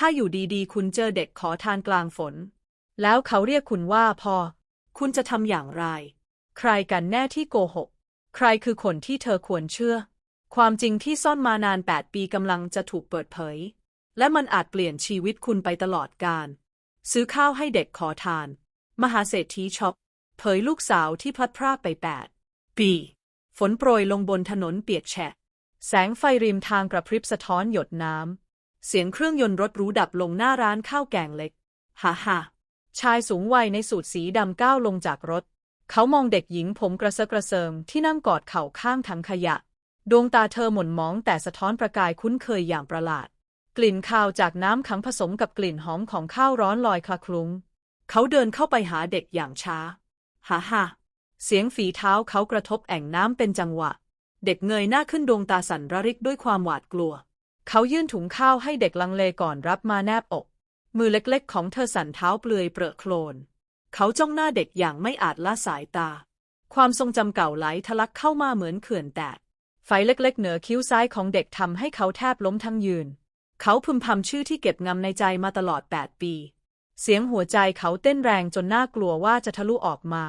ถ้าอยู่ดีๆ คุณเจอเด็กขอทานกลางฝน แล้วเขาเรียกคุณว่าพ่อคุณจะทำอย่างไร ใครกันแน่ที่โกหก ใครคือคนที่เธอควรเชื่อ ความจริงที่ซ่อนมานานแปดปีกำลังจะถูกเปิดเผย และมันอาจเปลี่ยนชีวิตคุณไปตลอดกาล ซื้อข้าวให้เด็กขอทาน มหาเศรษฐีช็อกเผยลูกสาวที่พลัดพรากไปแปดปี ฝนโปรยลงบนถนนเปียกแฉะ แสงไฟริมทางกระพริบสะท้อนหยดน้ำ เสียงเครื่องยนต์รถหรูดับลงหน้าร้านข้าวแกงเล็ก ฮ่าฮ่าชายสูงวัยในสูทสีดำก้าวลงจากรถ เขามองเด็กหญิงผมกระเซาะกระเซิงที่นั่งกอดเข่าข้างถังขยะ ดวงตาเธอหม่นมองแต่สะท้อนประกายคุ้นเคยอย่างประหลาด กลิ่นคาวจากน้ำขังผสมกับกลิ่นหอมของข้าวร้อนลอยคละคลุ้ง เขาเดินเข้าไปหาเด็กอย่างช้า ฮ่าฮ่าเสียงฝีเท้าเขากระทบแอ่งน้ำเป็นจังหวะ เด็กเงยหน้าขึ้นดวงตาสั่นระริกด้วยความหวาดกลัว เขายื่นถุงข้าวให้เด็กลังเลก่อนรับมาแนบอก มือเล็กๆ ของเธอสั่นเท้าเปลือยเปรอะโคลน เขาจ้องหน้าเด็กอย่างไม่อาจละสายตา ความทรงจำเก่าไหลทะลักเข้ามาเหมือนเขื่อนแตก ไฟเล็กๆ เหนือคิ้วซ้ายของเด็กทำให้เขาแทบล้มทั้งยืน เขาพึมพำชื่อที่เก็บงำในใจมาตลอดแปดปี เสียงหัวใจเขาเต้นแรงจนน่ากลัวว่าจะทะลุออกมา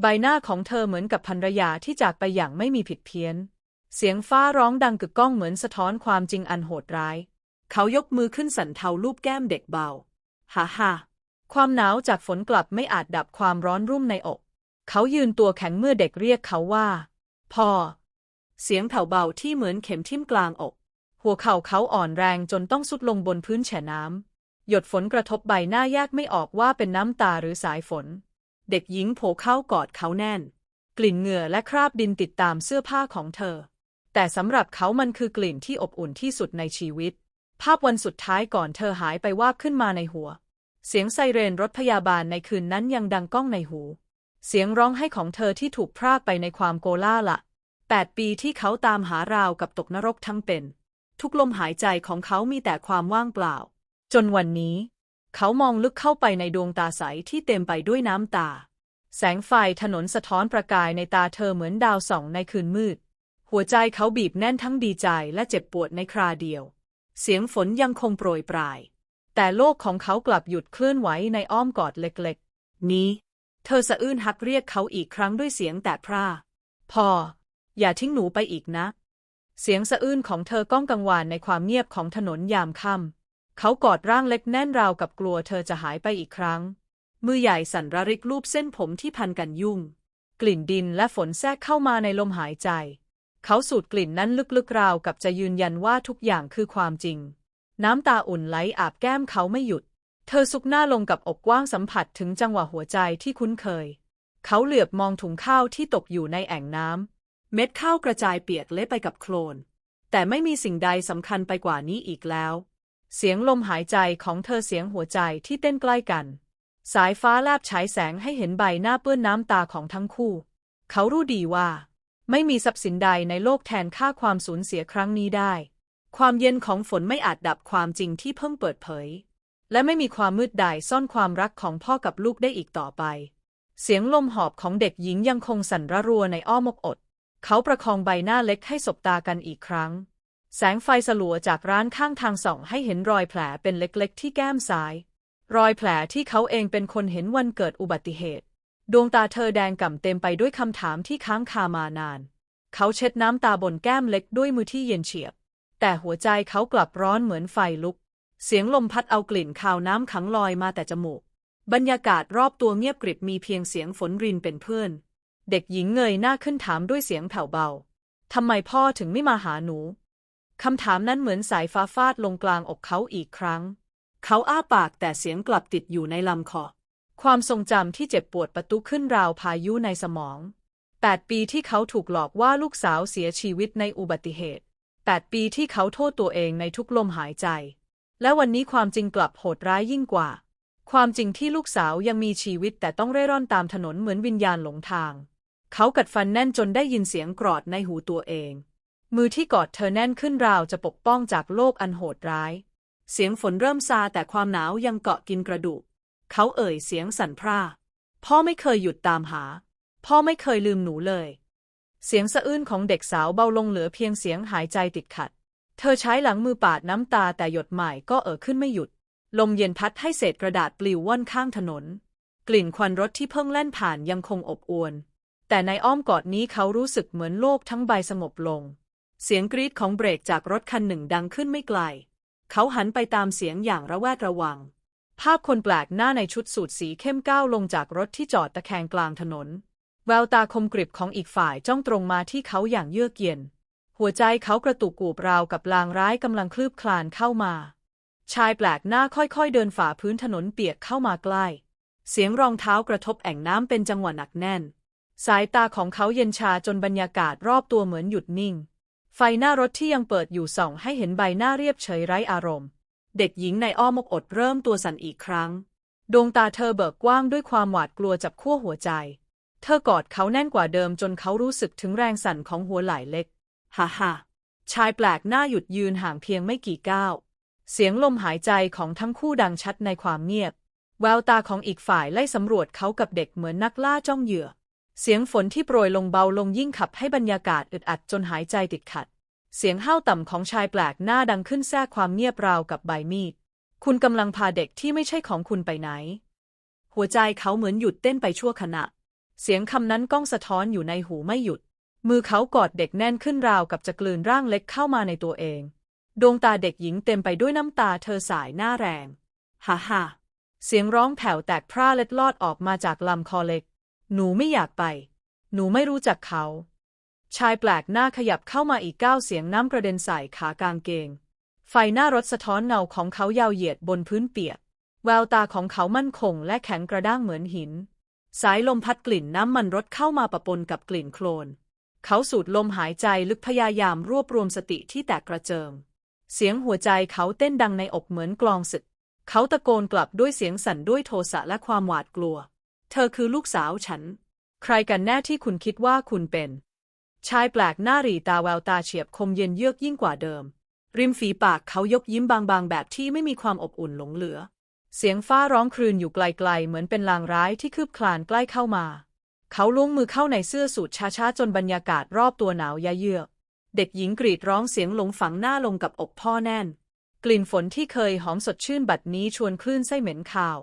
ใบหน้าของเธอเหมือนกับภรรยาที่จากไปอย่างไม่มีผิดเพี้ยน เสียงฟ้าร้องดังกึกก้องเหมือนสะท้อนความจริงอันโหดร้าย เขายกมือขึ้นสันเทาลูบแก้มเด็กเบา ฮ่าฮ่าความหนาวจากฝนกลับไม่อาจดับความร้อนรุ่มในอก เขายืนตัวแข็งเมื่อเด็กเรียกเขาว่า พ่อ เสียงแผ่วเบาที่เหมือนเข็มทิ่มกลางอก หัวเข่าเขาอ่อนแรงจนต้องสุดลงบนพื้นแฉน้ำ หยดฝนกระทบใบหน้าแยกไม่ออกว่าเป็นน้ำตาหรือสายฝน เด็กหญิงโผเข้ากอดเขาแน่น กลิ่นเหงื่อและคราบดินติดตามเสื้อผ้าของเธอ แต่สำหรับเขามันคือกลิ่นที่อบอุ่นที่สุดในชีวิต ภาพวันสุดท้ายก่อนเธอหายไปวาบขึ้นมาในหัว เสียงไซเรนรถพยาบาลในคืนนั้นยังดังก้องในหู เสียงร้องไห้ของเธอที่ถูกพรากไปในความโกล่าละแปดปีที่เขาตามหาราวกับตกนรกทั้งเป็น ทุกลมหายใจของเขามีแต่ความว่างเปล่า จนวันนี้ เขามองลึกเข้าไปในดวงตาใสที่เต็มไปด้วยน้ำตา แสงไฟถนนสะท้อนประกายในตาเธอเหมือนดาวส่องในคืนมืด หัวใจเขาบีบแน่นทั้งดีใจและเจ็บปวดในคราเดียว เสียงฝนยังคงโปรยปราย แต่โลกของเขากลับหยุดเคลื่อนไหวในอ้อมกอดเล็กๆ นี้ เธอสะอื้นฮักเรียกเขาอีกครั้งด้วยเสียงแตกพร่าพอ อย่าทิ้งหนูไปอีกนะ เสียงสะอื้นของเธอก้องกังวานในความเงียบของถนนยามค่ำเขากอดร่างเล็กแน่นราวกับกลัวเธอจะหายไปอีกครั้ง มือใหญ่สั่นระริกลูบเส้นผมที่พันกันยุ่ง กลิ่นดินและฝนแทรกเข้ามาในลมหายใจ เขาสูดกลิ่นนั้นลึกๆราวกับจะยืนยันว่าทุกอย่างคือความจริง น้ำตาอุ่นไหลอาบแก้มเขาไม่หยุด เธอซุกหน้าลงกับอกกว้างสัมผัสถึงจังหวะหัวใจที่คุ้นเคย เขาเหลือบมองถุงข้าวที่ตกอยู่ในแอ่งน้ำเม็ดข้าวกระจายเปียกเละไปกับโคลน แต่ไม่มีสิ่งใดสำคัญไปกว่านี้อีกแล้ว เสียงลมหายใจของเธอเสียงหัวใจที่เต้นใกล้กัน สายฟ้าแลบฉายแสงให้เห็นใบหน้าเปื้อนน้ำตาของทั้งคู่ เขารู้ดีว่า ไม่มีทรัพย์สินใดในโลกแทนค่าความสูญเสียครั้งนี้ได้ ความเย็นของฝนไม่อาจดับความจริงที่เพิ่งเปิดเผย และไม่มีความมืดใดซ่อนความรักของพ่อกับลูกได้อีกต่อไป เสียงลมหอบของเด็กหญิงยังคงสั่นระรัวในอ้อมอกอด เขาประคองใบหน้าเล็กให้สบตากันอีกครั้ง แสงไฟสลัวจากร้านข้างทางส่อง ให้เห็นรอยแผลเป็นเล็กๆ ที่แก้มซ้าย รอยแผลที่เขาเองเป็นคนเห็นวันเกิดอุบัติเหตุ ดวงตาเธอแดงก่ำเต็มไปด้วยคำถามที่ค้างคามานาน เขาเช็ดน้ำตาบนแก้มเล็กด้วยมือที่เย็นเฉียบ แต่หัวใจเขากลับร้อนเหมือนไฟลุก เสียงลมพัดเอากลิ่นคาวน้ำขังลอยมาแต่จมูก บรรยากาศรอบตัวเงียบกริบมีเพียงเสียงฝนรินเป็นเพื่อน เด็กหญิงเงยหน้าขึ้นถามด้วยเสียงแผ่วเบา ทำไมพ่อถึงไม่มาหาหนู คำถามนั้นเหมือนสายฟ้าฟาดลงกลางอกเขาอีกครั้ง เขาอ้าปากแต่เสียงกลับติดอยู่ในลำคอ ความทรงจำที่เจ็บปวดประตุขึ้นราวพายุในสมองแปดปีที่เขาถูกหลอกว่าลูกสาวเสียชีวิตในอุบัติเหตุแปดปีที่เขาโทษตัวเองในทุกลมหายใจ และวันนี้ความจริงกลับโหดร้ายยิ่งกว่า ความจริงที่ลูกสาวยังมีชีวิตแต่ต้องเร่ร่อนตามถนนเหมือนวิญญาณหลงทาง เขากัดฟันแน่นจนได้ยินเสียงกรอดในหูตัวเอง มือที่กอดเธอแน่นขึ้นราวจะปกป้องจากโลกอันโหดร้าย เสียงฝนเริ่มซาแต่ความหนาวยังเกาะกินกระดูก เขาเอ่ยเสียงสั่นพร่า พ่อไม่เคยหยุดตามหา พ่อไม่เคยลืมหนูเลย เสียงสะอื้นของเด็กสาวเบาลงเหลือเพียงเสียงหายใจติดขัด เธอใช้หลังมือปาดน้ำตาแต่หยดใหม่ก็เอ่อขึ้นไม่หยุด ลมเย็นพัดให้เศษกระดาษปลิวว่อนข้างถนน กลิ่นควันรถที่เพิ่งแล่นผ่านยังคงอบอวลแต่ในอ้อมกอดนี้เขารู้สึกเหมือนโลกทั้งใบสงบลง เสียงกรีดของเบรกจากรถคันหนึ่งดังขึ้นไม่ไกล เขาหันไปตามเสียงอย่างระแวดระวัง ภาพคนแปลกหน้าในชุดสูทสีเข้มก้าวลงจากรถที่จอดตะแคงกลางถนน แววตาคมกริบของอีกฝ่ายจ้องตรงมาที่เขาอย่างเยือกเย็น หัวใจเขากระตุกกูบราวกับลางร้ายกำลังคลืบคลานเข้ามา ชายแปลกหน้าค่อยๆเดินฝ่าพื้นถนนเปียกเข้ามาใกล้ เสียงรองเท้ากระทบแอ่งน้ำเป็นจังหวะหนักแน่น สายตาของเขาเย็นชาจนบรรยากาศรอบตัวเหมือนหยุดนิ่ง ไฟหน้ารถที่ยังเปิดอยู่ส่องให้เห็นใบหน้าเรียบเฉยไร้อารมณ์ เด็กหญิงในอ้อมอกอดเริ่มตัวสั่นอีกครั้ง ดวงตาเธอเบิกกว้างด้วยความหวาดกลัวจับขั้วหัวใจ เธอกอดเขาแน่นกว่าเดิมจนเขารู้สึกถึงแรงสั่นของหัวไหล่เล็ก ฮ่าฮ่าชายแปลกหน้าหยุดยืนห่างเพียงไม่กี่ก้าว เสียงลมหายใจของทั้งคู่ดังชัดในความเงียบ แววตาของอีกฝ่ายไล่สำรวจเขากับเด็กเหมือนนักล่าจ้องเหยื่อ เสียงฝนที่โปรยลงเบาลงยิ่งขับให้บรรยากาศอึดอัดจนหายใจติดขัด เสียงห้าวต่ำของชายแปลกหน้าดังขึ้นแทรกความเงียบราวกับใบมีด คุณกำลังพาเด็กที่ไม่ใช่ของคุณไปไหน หัวใจเขาเหมือนหยุดเต้นไปชั่วขณะ เสียงคำนั้นก้องสะท้อนอยู่ในหูไม่หยุด มือเขากอดเด็กแน่นขึ้นราวกับจะกลืนร่างเล็กเข้ามาในตัวเอง ดวงตาเด็กหญิงเต็มไปด้วยน้ำตาเธอสายหน้าแรง ฮ่าฮ่าเสียงร้องแผ่วแตกพร่าเล็ดลอดออกมาจากลำคอเล็ก หนูไม่อยากไป หนูไม่รู้จักเขา ชายแปลกหน้าขยับเข้ามาอีกก้าวเสียงน้ำกระเด็นใส่ขากางเกง ไฟหน้ารถสะท้อนเงาของเขายาวเหยียดบนพื้นเปียก แววตาของเขามั่นคงและแข็งกระด้างเหมือนหิน สายลมพัดกลิ่นน้ำมันรถเข้ามาปะปนกับกลิ่นโคลน เขาสูดลมหายใจลึกพยายามรวบรวมสติที่แตกกระเจิง เสียงหัวใจเขาเต้นดังในอกเหมือนกลองศึก เขาตะโกนกลับด้วยเสียงสั่นด้วยโทสะและความหวาดกลัว เธอคือลูกสาวฉัน ใครกันแน่ที่คุณคิดว่าคุณเป็น ชายแปลกหน้ารีตาแววตาเฉียบคมเย็นเยือกยิ่งกว่าเดิม ริมฝีปากเขายกยิ้มบางๆ แบบที่ไม่มีความอบอุ่นหลงเหลือ เสียงฟ้าร้องครืนอยู่ไกลๆ เหมือนเป็นลางร้ายที่คืบคลานใกล้เข้ามา เขาล้วงมือเข้าในเสื้อสูทช้าๆ จนบรรยากาศรอบตัวหนาวยะเยือก เด็กหญิงกรีดร้องเสียงหลงฝังหน้าลงกับอกพ่อแน่น กลิ่นฝนที่เคยหอมสดชื่นบัดนี้ชวนคลื่นไส้เหม็นคาว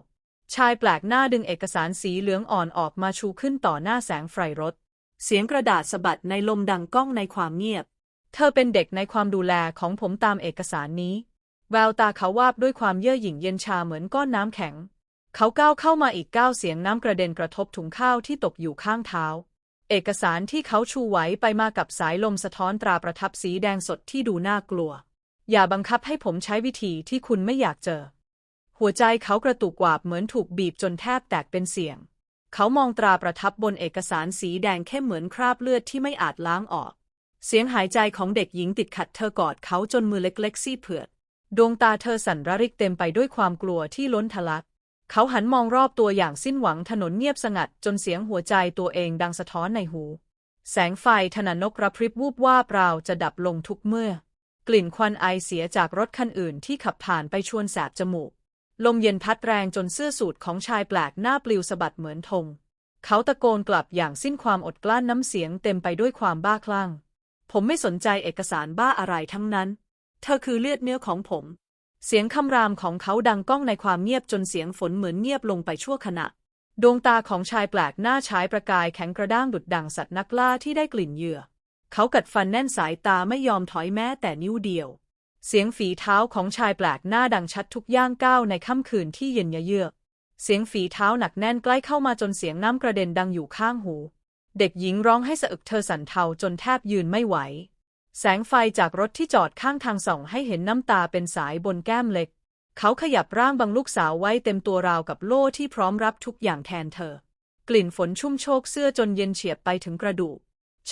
ชายแปลกหน้าดึงเอกสารสีเหลืองอ่อนออกมาชูขึ้นต่อหน้าแสงไฟรถ เสียงกระดาษสะบัดในลมดังก้องในความเงียบ เธอเป็นเด็กในความดูแลของผมตามเอกสารนี้ แววตาเขาวาบด้วยความเย่อหยิ่งเย็นชาเหมือนก้อนน้ำแข็ง เขาก้าวเข้ามาอีกก้าวเสียงน้ำกระเด็นกระทบถุงข้าวที่ตกอยู่ข้างเท้า เอกสารที่เขาชูไหวไปมากับสายลมสะท้อนตราประทับสีแดงสดที่ดูน่ากลัว อย่าบังคับให้ผมใช้วิธีที่คุณไม่อยากเจอ หัวใจเขากระตุกวาบเหมือนถูกบีบจนแทบแตกเป็นเสียง เขามองตราประทับบนเอกสารสีแดงเข้มเหมือนคราบเลือดที่ไม่อาจล้างออก เสียงหายใจของเด็กหญิงติดขัดเธอกอดเขาจนมือเล็กๆ ซี่เผือด ดวงตาเธอสั่นระริกเต็มไปด้วยความกลัวที่ล้นทะลัก เขาหันมองรอบตัวอย่างสิ้นหวังถนนเงียบสงัดจนเสียงหัวใจตัวเองดังสะท้อนในหู แสงไฟถนนนกระพริบวูบว่าเปล่าจะดับลงทุกเมื่อ กลิ่นควันไอเสียจากรถคันอื่นที่ขับผ่านไปชวนแสบจมูก ลมเย็นพัดแรงจนเสื้อสูทของชายแปลกหน้าปลิวสะบัดเหมือนธง เขาตะโกนกลับอย่างสิ้นความอดกลั้นน้ำเสียงเต็มไปด้วยความบ้าคลั่ง ผมไม่สนใจเอกสารบ้าอะไรทั้งนั้น เธอคือเลือดเนื้อของผม เสียงคำรามของเขาดังก้องในความเงียบจนเสียงฝนเหมือนเงียบลงไปชั่วขณะ ดวงตาของชายแปลกหน้าฉายประกายแข็งกระด้างดุดดังสัตว์นักล่าที่ได้กลิ่นเหยื่อ เขากัดฟันแน่นสายตาไม่ยอมถอยแม้แต่นิ้วเดียว เสียงฝีเท้าของชายแปลกหน้าดังชัดทุกย่างก้าวในค่ำคืนที่เย็นยะเยือก เสียงฝีเท้าหนักแน่นใกล้เข้ามาจนเสียงน้ำกระเด็นดังอยู่ข้างหู เด็กหญิงร้องให้สะอึกเธอสั่นเทาจนแทบยืนไม่ไหว แสงไฟจากรถที่จอดข้างทางส่องให้เห็นน้ำตาเป็นสายบนแก้มเล็ก เขาขยับร่างบังลูกสาวไว้เต็มตัวราวกับโล่ที่พร้อมรับทุกอย่างแทนเธอ กลิ่นฝนชุ่มโชกเสื้อจนเย็นเฉียบไปถึงกระดูก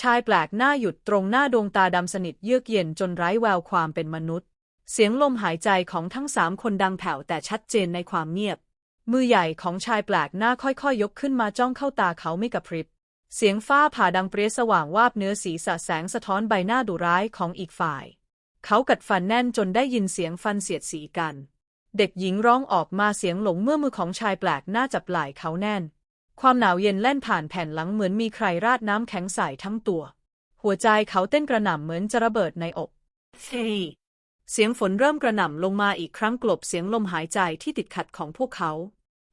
ชายแปลกหน้าหยุดตรงหน้าดวงตาดำสนิทเยือกเย็นจนไร้แววความเป็นมนุษย์ เสียงลมหายใจของทั้งสามคนดังแผ่วแต่ชัดเจนในความเงียบ มือใหญ่ของชายแปลกหน้าค่อยๆยกขึ้นมาจ้องเข้าตาเขาไม่กระพริบ เสียงฟ้าผ่าดังเปรี้ยสว่างวาบเนื้อศีรษะแสงสะท้อนใบหน้าดุร้ายของอีกฝ่าย เขากัดฟันแน่นจนได้ยินเสียงฟันเสียดสีกัน เด็กหญิงร้องออกมาเสียงหลงเมื่อมือของชายแปลกหน้าจับไหล่เขาแน่น ความหนาวเย็นแล่นผ่านแผ่นหลังเหมือนมีใครราดน้ำแข็งใส่ทั้งตัว หัวใจเขาเต้นกระหน่ำเหมือนจะระเบิดในอกเฮ้ยเสียงฝนเริ่มกระหน่ำลงมาอีกครั้งกลบเสียงลมหายใจที่ติดขัดของพวกเขา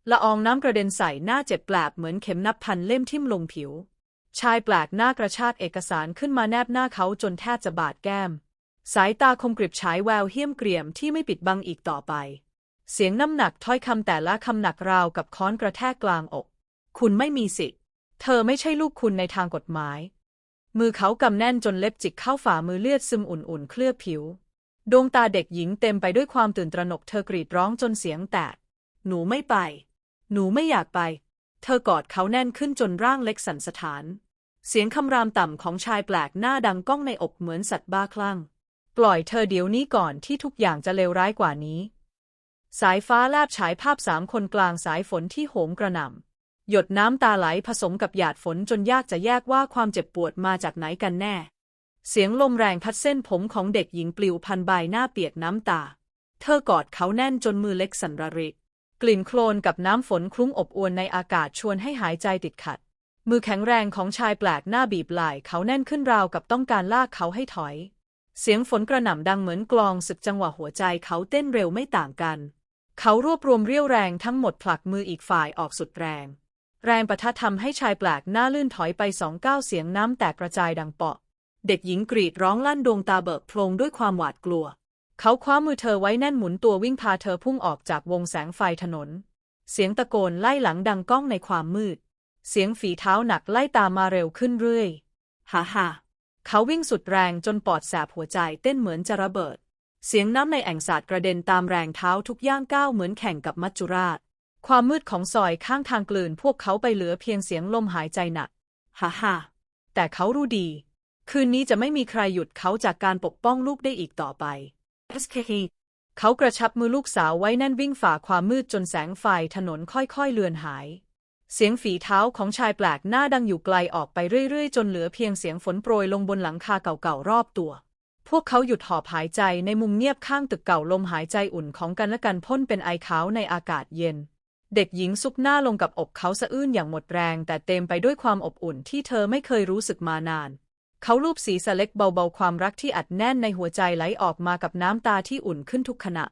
ละอองน้ำกระเด็นใส่หน้าเจ็บแปลบเหมือนเข็มนับพันเล่มทิ่มลงผิว ชายแปลกหน้ากระชากเอกสารขึ้นมาแนบหน้าเขาจนแทบจะบาดแก้ม สายตาคมกริบฉายแววเหี้ยมเกรียมที่ไม่ปิดบังอีกต่อไป เสียงน้ำหนักถ้อยคำแต่ละคำหนักราวกับค้อนกระแทกกลางอก คุณไม่มีสิทธิ์ เธอไม่ใช่ลูกคุณในทางกฎหมาย มือเขากำแน่นจนเล็บจิกเข้าฝ่ามือเลือดซึมอุ่นๆ เคลือบผิว ดวงตาเด็กหญิงเต็มไปด้วยความตื่นตระหนกเธอกรีดร้องจนเสียงแตก หนูไม่ไป หนูไม่อยากไป เธอกอดเขาแน่นขึ้นจนร่างเล็กสั่นสะท้าน เสียงคำรามต่ำของชายแปลกหน้าดังก้องในอกเหมือนสัตว์บ้าคลั่ง ปล่อยเธอเดี๋ยวนี้ก่อนที่ทุกอย่างจะเลวร้ายกว่านี้ สายฟ้าแลบฉายภาพสามคนกลางสายฝนที่โหมกระหน่ำ หยดน้ำตาไหลผสมกับหยาดฝนจนยากจะแยกว่าความเจ็บปวดมาจากไหนกันแน่ เสียงลมแรงพัดเส้นผมของเด็กหญิงปลิวพันใบหน้าเปียกน้ำตา เธอกอดเขาแน่นจนมือเล็กสั่นระริก กลิ่นโคลนกับน้ำฝนคลุ้งอบอวนในอากาศชวนให้หายใจติดขัด มือแข็งแรงของชายแปลกหน้าบีบไหล่เขาแน่นขึ้นราวกับต้องการลากเขาให้ถอย เสียงฝนกระหน่ำดังเหมือนกลองศึกจังหวะหัวใจเขาเต้นเร็วไม่ต่างกัน เขารวบรวมเรี่ยวแรงทั้งหมดผลักมืออีกฝ่ายออกสุดแรง แรงประทะทำให้ชายแปลกหน้าลื่นถอยไปสองก้าวเสียงน้ำแตกกระจายดังเปาะ เด็กหญิงกรีดร้องลั่นดวงตาเบิกโพลงด้วยความหวาดกลัว เขาคว้ามือเธอไว้แน่นหมุนตัววิ่งพาเธอพุ่งออกจากวงแสงไฟถนน เสียงตะโกนไล่หลังดังก้องในความมืด เสียงฝีเท้าหนักไล่ตามมาเร็วขึ้นเรื่อยฮ่าฮ่าเขาวิ่งสุดแรงจนปอดแสบหัวใจเต้นเหมือนจะระเบิด เสียงน้ำในแอ่งสาดกระเด็นตามแรงเท้าทุกย่างก้าวเหมือนแข่งกับมัจจุราช ความมืดของซอยข้างทางกลืนพวกเขาไปเหลือเพียงเสียงลมหายใจหนักฮ่าฮ่าแต่เขารู้ดี คืนนี้จะไม่มีใครหยุดเขาจากการปกป้องลูกได้อีกต่อไป SKE เขากระชับมือลูกสาวไว้แน่นวิ่งฝ่าความมืดจนแสงไฟถนนค่อยๆเลือนหาย เสียงฝีเท้าของชายแปลกหน้าดังอยู่ไกลออกไปเรื่อยๆ จนเหลือเพียงเสียงฝนโปรยลงบนหลังคาเก่าๆรอบตัว พวกเขาหยุดหอบหายใจในมุมเงียบข้างตึกเก่าลมหายใจอุ่นของกันและกันพ่นเป็นไอขาวในอากาศเย็น เด็กหญิงซุกหน้าลงกับอกเขาสะอื้นอย่างหมดแรง แต่เต็มไปด้วยความอบอุ่นที่เธอไม่เคยรู้สึกมานาน เขาลูบศีรษะเล็กเบาๆ ความรักที่อัดแน่นในหัวใจไหลออกมากับน้ำตาที่อุ่นขึ้นทุกขณะ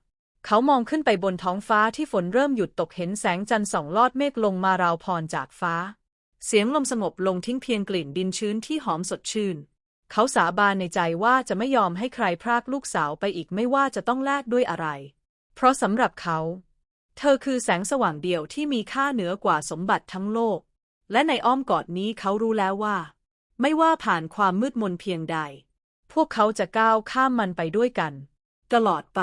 เขามองขึ้นไปบนท้องฟ้าที่ฝนเริ่มหยุดตกเห็นแสงจันทร์ส่องลอดเมฆลงมาราวพรจากฟ้า เสียงลมสงบลงทิ้งเพียงกลิ่นดินชื้นที่หอมสดชื่น เขาสาบานในใจว่าจะไม่ยอมให้ใครพรากลูกสาวไปอีกไม่ว่าจะต้องแลกด้วยอะไร เพราะสำหรับเขา เธอคือแสงสว่างเดียวที่มีค่าเหนือกว่าสมบัติทั้งโลก และในอ้อมกอดนี้เขารู้แล้วว่า ไม่ว่าผ่านความมืดมนเพียงใด พวกเขาจะก้าวข้ามมันไปด้วยกัน ตลอดไป